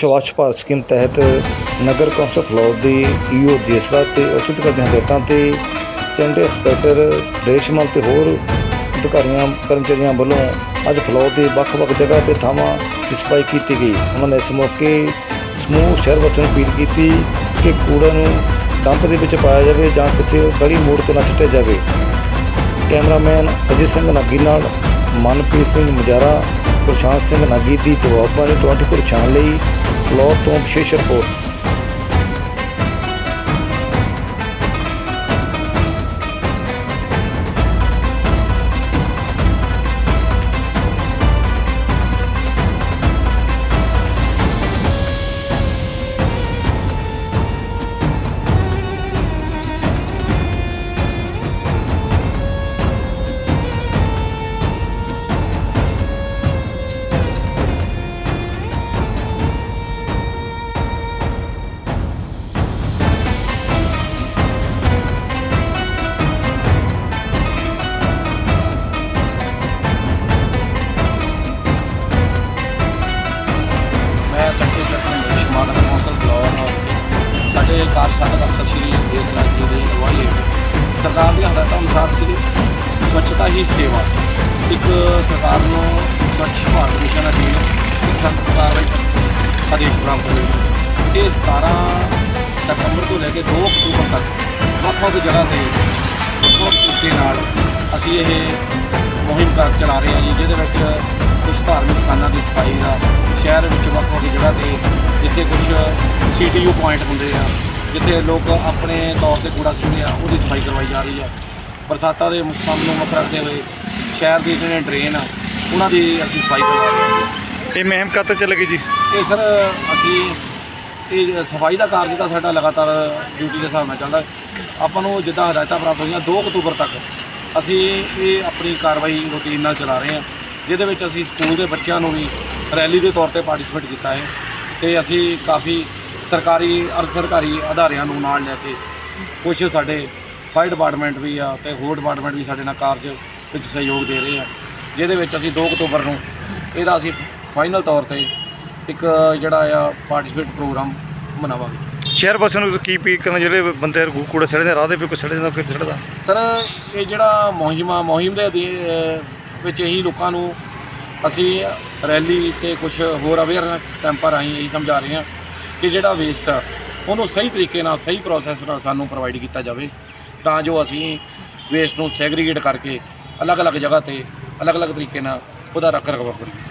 ਸਵੱਛ Bharat scheme ਤਹਿਤ ਨਗਰ council flour ਦੀ ਈਓ ਦੇਸਰਾ ਤੇ ਉਚਿਤ ਕਰਦੇ ਹਦਾਇਤਾਂ ਤੇ ਸੈਂਟ ਇੰਸਪੈਕਟਰ ਰੇਸ਼ਮਲ ਤੇ ਹੋਰ ਅਧਿਕਾਰੀਆਂ, ਕਰਮਚਾਰੀਆਂ ਵੱਲੋਂ ਅੱਜ ਫਲੌਰ ਦੇ ਵੱਖ-ਵੱਖ ਜਗ੍ਹਾ ਤੇ ਥਾਵਾਂ ਦੀ ਸਫ਼ਾਈ ਕੀਤੀ ਗਈ। ਉਹਨਾਂ ਨੇ ਇਸ ਮੌਕੇ ਸਮੂਹ ਸ਼ਹਿਰ ਵਾਸੀਆਂ ਨੂੰ ਅਪੀਲ ਕੀਤੀ ਕਿ ਕੂੜਾ ਨੂੰ ਡੰਪ ਦੇ ਵਿੱਚ ਪਾਇਆ ਜਾਵੇ ਜਾਂ ਕਿਸੇ ਗਲੀ ਮੋੜ ਤੋਂ ਨਾ ਸੁੱਟਿਆ ਜਾਵੇ। ਕੈਮਰਾਮੈਨ ਅਜੇ ਸਿੰਘ ਨਾਗੀ ਨਾਲ ਮਨਪ੍ਰੀਤ ਸਿੰਘ ਮਜਾਰਾ, ਪ੍ਰਸ਼ਾਂਤ ਸਿੰਘ ਨਾਗੀ ਦੀ ਜਵਾਬਾਂ 24 ਛਾਣ ਲਈ ਫਲੋਰ ਤੋਂ ਵਿਸ਼ੇਸ਼ ਰਿਪੋਰਟ ਸਾਡੇ ਸਾਹਿਬ ਦਫ਼ਤਰ ਸ਼੍ਰੀ ਦੇਸ ਰਾਜ ਜੀ ਦੀ ਅਗਵਾਈ ਹੇਠ ਸਰਕਾਰ ਦੀਆਂ ਹਦਾਇਤਾਂ ਅਨੁਸਾਰ ਸ਼੍ਰੀ ਸਵੱਛਤਾ ਹੀ ਸੇਵਾ। ਇੱਕ ਸਰਕਾਰ ਨੂੰ ਸਵੱਛ ਭਾਰਤ ਮਿਸ਼ਨ ਅਧੀਨ ਇੱਕ ਸਰਕਾਰ ਵਿੱਚ ਆਦੇਸ਼ ਪ੍ਰਾਪਤ ਇਹ 17 ਸਤੰਬਰ ਤੋਂ ਲੈ ਕੇ 2 ਅਕਤੂਬਰ ਤੱਕ ਵੱਖ ਵੱਖ ਜਗ੍ਹਾ ਤੇ ਵੱਖ ਵੱਖ ਤਰੀਕੇ ਨਾਲ ਅਸੀਂ ਇਹ ਮੁਹਿੰਮ ਕਰ ਚਲਾ ਰਹੇ ਹਾਂ ਜੀ, ਜਿਹਦੇ ਵਿੱਚ ਕੁਝ ਧਾਰਮਿਕ ਸਥਾਨਾਂ ਦੀ ਸਫ਼ਾਈ ਦਾ ਸ਼ਹਿਰ ਵਿੱਚ ਵੱਖ ਵੱਖ ਜਗ੍ਹਾ ਤੇ ਜਿੱਥੇ ਕੁਝ ਸੀਟੀਯੂ ਪੁਆਇੰਟ ਹੁੰਦੇ ਆ ਜਿੱਥੇ ਲੋਕ ਆਪਣੇ ਤੌਰ ਤੇ ਕੂੜਾ ਸੁੱਟਦੇ ਆ ਉਹਦੀ ਸਫ਼ਾਈ ਕਰਵਾਈ ਜਾ ਰਹੀ ਆ। ਬਰਸਾਤਾਂ ਦੇ ਮੌਸਮ ਨੂੰ ਮੁੱਖ ਰੱਖਦੇ ਹੋਏ ਸ਼ਹਿਰ ਦੀ ਜਿਹੜੇ ਡਰੇਨ ਆ ਉਹਨਾਂ ਦੀ ਅਸੀਂ ਸਫ਼ਾਈ ਕਰਵਾ ਰਹੇ ਹਾਂ। ਇਹ ਮਹਿਮ ਕਦ ਚੱਲੇਗੀ ਜੀ? ਇਹ ਸਰ ਅਸੀਂ ਇਹ ਸਫ਼ਾਈ ਦਾ ਕਾਰਜ ਤਾਂ ਸਾਡਾ ਲਗਾਤਾਰ ਡਿਊਟੀ ਦੇ ਹਿਸਾਬ ਨਾਲ ਚੱਲਦਾ। ਹੈ। ਆਪਾਂ ਨੂੰ ਜਿੱਦਾਂ ਹਦਾਇਤਾਂ ਪ੍ਰਾਪਤ ਹੋਈਆਂ 2 ਅਕਤੂਬਰ ਤੱਕ ਅਸੀਂ ਇਹ ਆਪਣੀ ਕਾਰਵਾਈ ਰੂਟੀਨ ਨਾਲ ਚਲਾ ਰਹੇ ਹਾਂ ਜਿਹਦੇ ਵਿੱਚ ਅਸੀਂ ਸਕੂਲ ਦੇ ਬੱਚਿਆਂ ਨੂੰ ਵੀ ਰੈਲੀ ਦੇ ਤੌਰ ਤੇ ਪਾਰਟਿਸਿਪੇਟ ਕੀਤਾ ਹੈ। ਤੇ ਅਸੀਂ ਕਾਫੀ ਸਰਕਾਰੀ ਅਰਧ ਸਰਕਾਰੀ ਅਦਾਰਿਆਂ ਨੂੰ ਨਾਲ ਲੈ ਕੇ ਕੁਝ ਸਾਡੇ ਫਾਇਰ ਡਿਪਾਰਟਮੈਂਟ ਵੀ ਆ ਤੇ ਹੋਰ ਡਿਪਾਰਟਮੈਂਟ ਵੀ ਸਾਡੇ ਨਾਲ ਕਾਰਜ ਵਿੱਚ ਸਹਿਯੋਗ ਦੇ ਰਹੇ ਆ ਜਿਹਦੇ ਵਿੱਚ ਅਸੀਂ 2 ਅਕਤੂਬਰ ਨੂੰ ਇਹਦਾ ਅਸੀਂ ਫਾਈਨਲ ਤੌਰ ਤੇ ਇੱਕ ਜਿਹੜਾ ਆ ਪਾਰਟਿਸਿਪੇਟ ਪ੍ਰੋਗਰਾਮ ਮਨਾਵਾਂਗੇ। ਸ਼ਹਿਰ ਵਾਸੀਆਂ ਨੂੰ ਕੀ ਪੀ ਕਰਨਾ ਜਿਹੜੇ ਬੰਦੇ ਕੂ- ਕੂੜਾ ਸੜਦੇ ਰਾਹ ਦੇ ਵੀ ਕੋਈ ਸੜੇ ਜਾਂਦਾ ਕੋਈ ਸੜਦਾ? ਸਰ ਇਹ ਜਿਹੜਾ ਮੁਹਿੰਮਾ ਮੁਹਿੰਮ ਦੇ ਵਿੱਚ ਇਹੀ ਲੋਕਾਂ ਨੂੰ ਅਸੀਂ ਰੈਲੀ ਤੇ ਕੁਝ ਹੋਰ ਅਵੇਅਰਨੈਸ ਕੈਂਪਾਂ ਰਾਹੀਂ ਇਹੀ ਸਮਝਾ ਰਹੇ ਹਾਂ। ਕਿ ਜਿਹੜਾ ਵੇਸਟ ਆ, ਉਹਨੂੰ ਸਹੀ ਤਰੀਕੇ ਨਾਲ, ਸਹੀ ਪ੍ਰੋਸੈਸ ਨਾਲ ਸਾਨੂੰ ਪ੍ਰੋਵਾਈਡ ਕੀਤਾ ਜਾਵੇ। ਤਾਂ ਜੋ ਅਸੀਂ ਵੇਸਟ ਨੂੰ ਸੈਗਰੀਗੇਟ ਕਰਕੇ ਅਲੱਗ-ਅਲੱਗ ਜਗ੍ਹਾ ਤੇ ਅਲੱਗ-ਅਲੱਗ ਤਰੀਕੇ ਨਾਲ ਉਹਦਾ ਰੱਖ ਰਖਾਵ ਕਰੀਏ।